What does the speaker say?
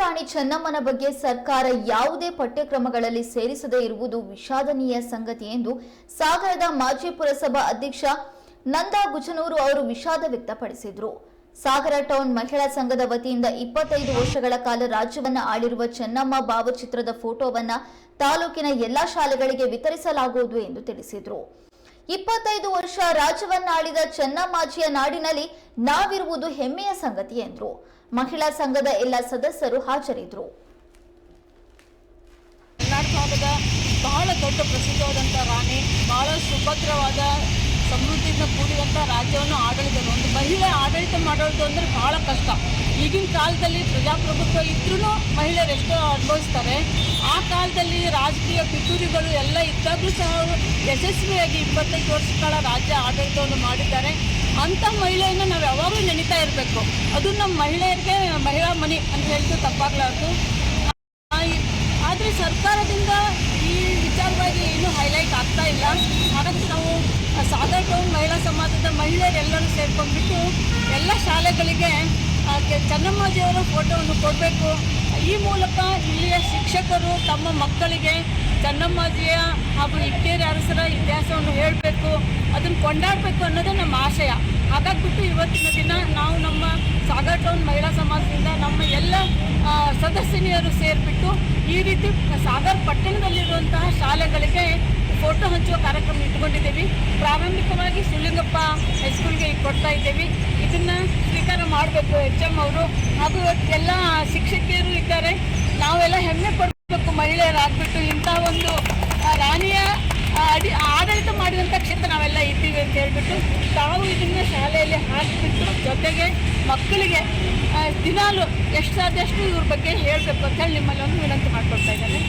ರಾಣಿ ಚೆನ್ನಮ್ಮನ ಬಗ್ಗೆ ಸರ್ಕಾರ ಯಾವುದೇ ಪಠ್ಯಕ್ರಮಗಳಲ್ಲಿ ಸೇರಿಸದೇ ಇರುವುದು ವಿಷಾದನೀಯ ಸಂಗತಿ ಎಂದು ಸಾಗರದ ಮಾಜಿ ಪುರಸಭಾ ಅಧ್ಯಕ್ಷ ನಂದಾ ಗುಜನೂರು ಅವರು ವಿಷಾದ ವ್ಯಕ್ತಪಡಿಸಿದರು. ಸಾಗರ ಟೌನ್ ಮಹಿಳಾ ಸಂಘದ ವತಿಯಿಂದ ಇಪ್ಪತ್ತೈದು ವರ್ಷಗಳ ಕಾಲ ರಾಜ್ಯವನ್ನು ಆಳಿರುವ ಚೆನ್ನಮ್ಮ ಭಾವಚಿತ್ರದ ಫೋಟೋವನ್ನು ತಾಲೂಕಿನ ಎಲ್ಲಾ ಶಾಲೆಗಳಿಗೆ ವಿತರಿಸಲಾಗುವುದು ಎಂದು ತಿಳಿಸಿದರು. ಇಪ್ಪತ್ತೈದು ವರ್ಷ ರಾಜ್ಯವನ್ನಾಳಿದ ಚೆನ್ನಮ್ಮಾಜಿಯ ನಾಡಿನಲ್ಲಿ ನಾವಿರುವುದು ಹೆಮ್ಮೆಯ ಸಂಗತಿ ಎಂದರು. ಮಹಿಳಾ ಸಂಘದ ಎಲ್ಲ ಸದಸ್ಯರು ಹಾಜರಿದ್ದರು ಕರ್ನಾಟಕದ ಬಹಳ ದೊಡ್ಡ ಪ್ರಸಿದ್ಧವಾದಂಥ ರಾಣಿ, ಬಹಳ ಸುಭದ್ರವಾದ ಸಮೃದ್ಧಿಯಿಂದ ಕೂಡಿದಂಥ ರಾಜ್ಯವನ್ನು ಆಡಳಿತ ಒಂದು ಮಹಿಳೆ ಆಡಳಿತ ಮಾಡೋದು ಅಂದರೆ ಬಹಳ ಕಷ್ಟ. ಈಗಿನ ಕಾಲದಲ್ಲಿ ಪ್ರಜಾಪ್ರಭುತ್ವ ಇದ್ರೂ ಮಹಿಳೆಯರು ಎಷ್ಟೋ ಅನುಭವಿಸ್ತಾರೆ. ಆ ಕಾಲದಲ್ಲಿ ರಾಜಕೀಯ ಪಿತೂರಿಗಳು ಎಲ್ಲ ಇದ್ದಾಗಲೂ ಸಹ ಯಶಸ್ವಿಯಾಗಿ ಇಪ್ಪತ್ತೈದು ವರ್ಷಗಳ ರಾಜ್ಯ ಆಡಳಿತವನ್ನು ಮಾಡಿದ್ದಾರೆ. ಅಂಥ ಮಹಿಳೆಯನ್ನು ನಾವು ಯಾವಾಗಲೂ ನೆನೀತಾ ಇರಬೇಕು. ಅದು ನಮ್ಮ ಮಹಿಳೆಯರಿಗೆ ಮಹಿಳಾ ಮನಿ ಅಂತ ಹೇಳಿದ್ರು ತಪ್ಪಾಗಲಾರ್ದು. ಆದರೆ ಸರ್ಕಾರದಿಂದ ಈ ವಿಚಾರವಾಗಿ ಏನೂ ಹೈಲೈಟ್ ಆಗ್ತಾ ಇಲ್ಲ. ಹಾಗಾಗಿ ನಾವು ಸಾಧಾರಣ ಮಹಿಳಾ ಸಮಾಜದ ಮಹಿಳೆಯರೆಲ್ಲರೂ ಸೇರ್ಕೊಂಡ್ಬಿಟ್ಟು ಎಲ್ಲ ಶಾಲೆಗಳಿಗೆ ಆ, ದೇವರ ಫೋಟೋವನ್ನು ಕೊಡಬೇಕು. ಈ ಮೂಲಕ ಇಲ್ಲಿಯ ಶಿಕ್ಷಕರು ತಮ್ಮ ಮಕ್ಕಳಿಗೆ ಚೆನ್ನಮ್ಮಾಜಿಯ ಹಾಗೂ ಇಕ್ಕೇರಿ ಅರಸರ ಇತಿಹಾಸವನ್ನು ಹೇಳಬೇಕು ಅದನ್ನು ಕೊಂಡಾಡಬೇಕು ಅನ್ನೋದೇ ನಮ್ಮ ಆಶಯ. ಹಾಗಾಗ್ಬಿಟ್ಟು ಇವತ್ತಿನ ದಿನ ನಾವು ನಮ್ಮ ಸಾಗರ್ ಟೌನ್ ಮಹಿಳಾ ಸಮಾಜದಿಂದ ನಮ್ಮ ಎಲ್ಲ ಸದಸ್ಯನಿಯರು ಸೇರಿಬಿಟ್ಟು ಈ ರೀತಿ ಸಾಗರ್ ಪಟ್ಟಣದಲ್ಲಿರುವಂತಹ ಶಾಲೆಗಳಿಗೆ ಫೋಟೋ ಹಂಚುವ ಕಾರ್ಯಕ್ರಮ ಇಟ್ಕೊಂಡಿದ್ದೀವಿ. ಪ್ರಾರಂಭಿಕವಾಗಿ ಶಿವಲಿಂಗಪ್ಪ ಹೈಸ್ಕೂಲ್ಗೆ ಕೊಡ್ತಾ ಇದ್ದೀವಿ. ಇದನ್ನು ಸ್ವೀಕಾರ ಮಾಡಬೇಕು ಎಚ್ ಎಂ ಅವರು. ಹಾಗೂ ಎಲ್ಲ ಶಿಕ್ಷಕಿಯರು ಇದ್ದಾರೆ. ನಾವೆಲ್ಲ ಹೆಮ್ಮೆ ಪಡಬೇಕು ಮಹಿಳೆಯರಾಗ್ಬಿಟ್ಟು. ಇಂಥ ಒಂದು ರಾಣಿಯ ಅಡಿ, ಆಡಳಿತ ಮಾಡಿದಂಥ ಕ್ಷೇತ್ರ ನಾವೆಲ್ಲ ಇದ್ದೀವಿ ಅಂತ ಹೇಳ್ಬಿಟ್ಟು ತಾವು ಇದನ್ನು ಶಾಲೆಯಲ್ಲಿ ಹಾಕಿಬಿಟ್ಟು ಜೊತೆಗೆ ಮಕ್ಕಳಿಗೆ ದಿನಾಲು ಎಷ್ಟು ಇವ್ರ ಬಗ್ಗೆ ಹೇಳಬೇಕು ಅಂತ ಹೇಳಿ ನಿಮ್ಮಲ್ಲಿ ಒಂದು ವಿನಂತಿ ಮಾಡ್ಕೊಳ್ತಾ ಇದ್ದೇನೆ.